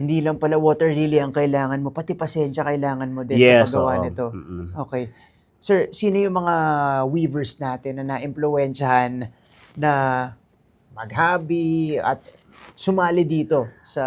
hindi lang pala water lily ang kailangan mo, pati pasensya kailangan mo din Yes, sa paggawa oo. nito. Mm-mm. Okay. Sir, sino yung mga weavers natin na na-impluensyahan na mag-hobby at sumali dito sa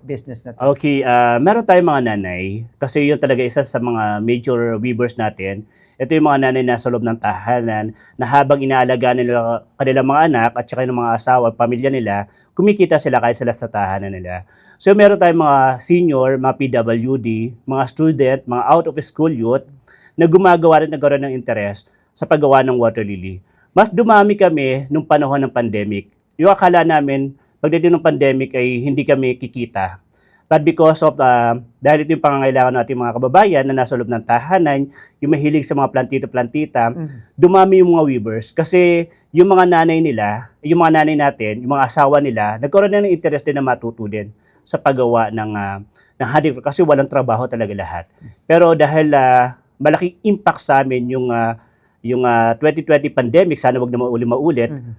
business na to? Okay, ah meron tayong mga nanay kasi yun talaga isa sa mga major weavers natin. Ito yung mga nanay na sa loob ng tahanan na habang inaalaga nila kanilang mga anak at saka yung mga asawa, pamilya nila, kumikita sila kahit sila sa tahanan nila. So meron tayong mga senior, mga PWD, mga student, mga out of school youth na gumagawa rin nagkaroon ng interest sa paggawa ng water lily. Mas dumami kami nung panahon ng pandemic. Yung akala namin, pagdating ng pandemic ay hindi kami kikita. But because of, uh, dahil ito yung pangangailangan ng ating mga kababayan na nasa loob ng tahanan, yung mahilig sa mga plantito-plantita, Mhm. dumami yung mga weavers. Kasi yung mga nanay nila, yung mga nanay natin, yung mga asawa nila, nagkaroon na ng interest din na matuto din sa paggawa ng, uh, ng handicraft kasi walang trabaho talaga lahat. Pero dahil uh, malaking impact sa amin yung, uh, yung uh, 2020 pandemic, sana wag na mauli maulit, Mhm.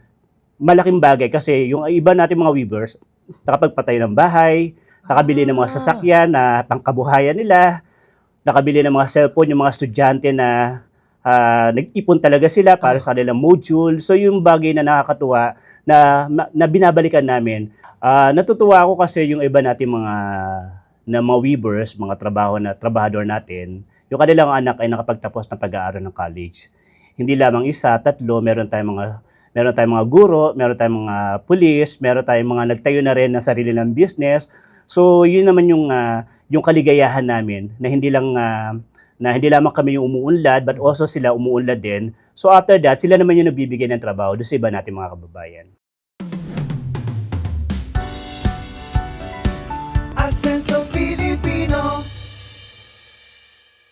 malaking bagay kasi yung iba natin mga weavers, nakapagpatay ng bahay, nakabili ng mga Ah. sasakyan na pangkabuhayan nila, nakabili ng mga cellphone, yung mga estudyante na ah, nag-ipon talaga sila para sa kanilang module. So yung bagay na nakakatuwa na, na binabalikan namin. Ah, natutuwa ako kasi yung iba natin mga na mga weavers, mga trabaho na trabahador natin, yung kanilang anak ay nakapagtapos ng pag-aaral ng college. Hindi lamang isa, tatlo, meron tayong mga meron tayong mga guro, meron tayong mga pulis, meron tayong mga nagtayo na rin ng sarili ng business. So, yun naman yung ah, yung kaligayahan namin na hindi lang ah, na hindi lamang kami yung umuunlad but also sila umuunlad din. So after that, sila naman yung nagbibigay ng trabaho doon sa iba nating mga kababayan. A sense of